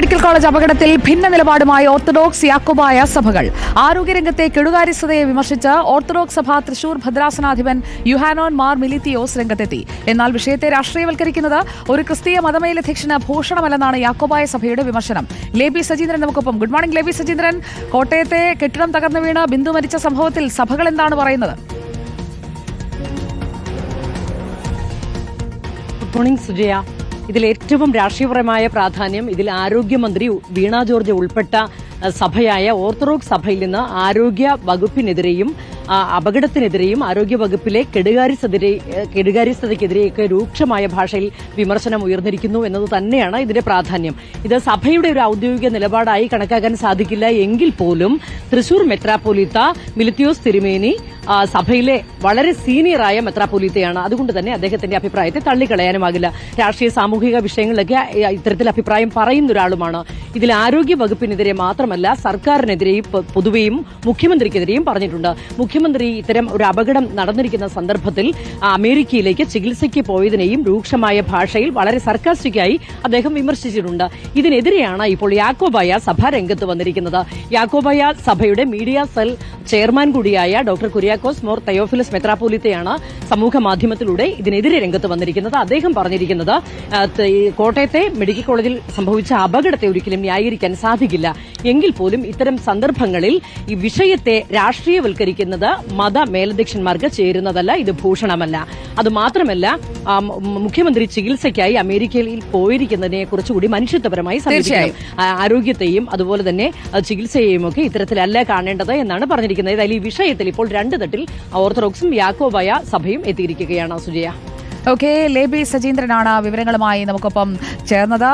Medical college അപകടത്തിൽ ഭിന്ന നിലപാടുമായി orthodox Yakobaya സഭകൾ. ആരോഗ്യരംഗത്തെ കെടുകാര്യസ്ഥതയെ വിമർശിച്ച് ഓർത്തഡോക്സ് സഭ തൃശൂർ ഭദ്രാസനാധിപൻ യുഹാനോൻ മാർ മിലിത്തിയോസ് രംഗത്തെത്തി. എന്നാൽ വിഷയത്തെ രാഷ്ട്രീയവൽക്കരിക്കുന്നത് ഒരു ക്രിസ്തീയ മതമേലധ്യക്ഷന് ഭൂഷണമല്ലെന്നാണ് യാക്കോബായ സഭയുടെ വിമർശനം. ലേബി സജീന്ദ്രൻ നമുക്കൊപ്പം. Good morning Leby Sajeendran. കോട്ടയത്തെ കെട്ടിടം തകർന്നു വീണ് ബിന്ദു മരിച്ച സംഭവത്തിൽ സഭകൾ എന്താണ് പറയുന്നത്? Good morning Sujaya. ഇതിൽ ഏറ്റവും രാഷ്ട്രീയപരമായ പ്രാധാന്യം ഇതിൽ ആരോഗ്യമന്ത്രി വീണ ജോർജ് ഉൾപ്പെട്ട സഭയായ ഓർത്തഡോക്സ് സഭയിൽ നിന്ന് ആരോഗ്യ വകുപ്പിനെതിരെയും അപകടത്തിനെതിരെയും ആരോഗ്യ വകുപ്പിലെ കെടുകാര്യസ്ഥതിരെ കെടുകാര്യസ്ഥതയ്ക്കെതിരെയൊക്കെ രൂക്ഷമായ ഭാഷയിൽ വിമർശനം ഉയർന്നിരിക്കുന്നു എന്നത് തന്നെയാണ് ഇതിന്റെ പ്രാധാന്യം. ഇത് സഭയുടെ ഒരു ഔദ്യോഗിക നിലപാടായി കണക്കാക്കാൻ സാധിക്കില്ല എങ്കിൽ പോലും തൃശൂർ മെത്രാപ്പൊലീത്ത മിലിത്തിയോസ് തിരുമേനി സഭയിലെ വളരെ സീനിയറായ മെത്രാപ്പൊലീത്തയാണ്. അതുകൊണ്ട് തന്നെ അദ്ദേഹത്തിന്റെ അഭിപ്രായത്തെ തള്ളിക്കളയാനുമാകില്ല. രാഷ്ട്രീയ സാമൂഹിക വിഷയങ്ങളിലൊക്കെ ഇത്തരത്തിൽ അഭിപ്രായം പറയുന്ന ഒരാളുമാണ് ഇതിൽ ആരോഗ്യ വകുപ്പിനെതിരെ മാത്രമല്ല സർക്കാരിനെതിരെയും പൊതുവെയും മുഖ്യമന്ത്രിക്കെതിരെയും പറഞ്ഞിട്ടുണ്ട്. മുഖ്യമന്ത്രി ഇത്തരം ഒരു അപകടം നടന്നിരിക്കുന്ന സന്ദർഭത്തിൽ അമേരിക്കയിലേക്ക് ചികിത്സയ്ക്ക് പോയതിനെയും രൂക്ഷമായ ഭാഷയിൽ വളരെ സർക്കാസ്റ്റിക്കായി അദ്ദേഹം വിമർശിച്ചിട്ടുണ്ട്. ഇതിനെതിരെയാണ് ഇപ്പോൾ യാക്കോബായ സഭ രംഗത്ത് വന്നിരിക്കുന്നത്. യാക്കോബായ സഭയുടെ മീഡിയ സെൽ ചെയർമാൻ കൂടിയായ ഡോക്ടർ കുര്യാക്കോസ് മോർ തയോഫിലസ് മെത്രാപോലിത്തയാണ് സമൂഹ മാധ്യമത്തിലൂടെ ഇതിനെതിരെ രംഗത്ത് വന്നിരിക്കുന്നത്. അദ്ദേഹം പറഞ്ഞിരിക്കുന്നത് കോട്ടയത്തെ മെഡിക്കൽ കോളേജിൽ സംഭവിച്ച അപകടത്തെ ഒരിക്കലും ന്യായീകരിക്കാൻ സാധിക്കില്ല. എങ്കിൽ പോലും ഇത്തരം സന്ദർഭങ്ങളിൽ ഈ വിഷയത്തെ രാഷ്ട്രീയവൽക്കരിക്കുന്നത് മത മേലധ്യക്ഷന്മാർക്ക് ചേരുന്നതല്ല ഇത് ഭൂഷണമല്ല. അതുമാത്രമല്ല മുഖ്യമന്ത്രി ചികിത്സയ്ക്കായി അമേരിക്കയിൽ പോയിരിക്കുന്നതിനെ കുറിച്ചുകൂടി മനുഷ്യത്വപരമായി സമീപിക്കണം. ആ, ആരോഗ്യത്തെയും അതുപോലെ തന്നെ ചികിത്സയെയും ഒക്കെ ഇത്തരത്തിലല്ല കാണേണ്ടത് എന്നാണ് പറഞ്ഞിരിക്കുന്നത്. ഏതായാലും ഈ വിഷയത്തിൽ ഇപ്പോൾ രണ്ട് തട്ടിൽ ഓർത്തഡോക്സും യാക്കോബായ സഭയും എത്തിയിരിക്കുകയാണ്. സുജയ. ഓക്കെ ലേബി സജീന്ദ്രനാണ് വിവരങ്ങളുമായി നമുക്കൊപ്പം ചേർന്നത്.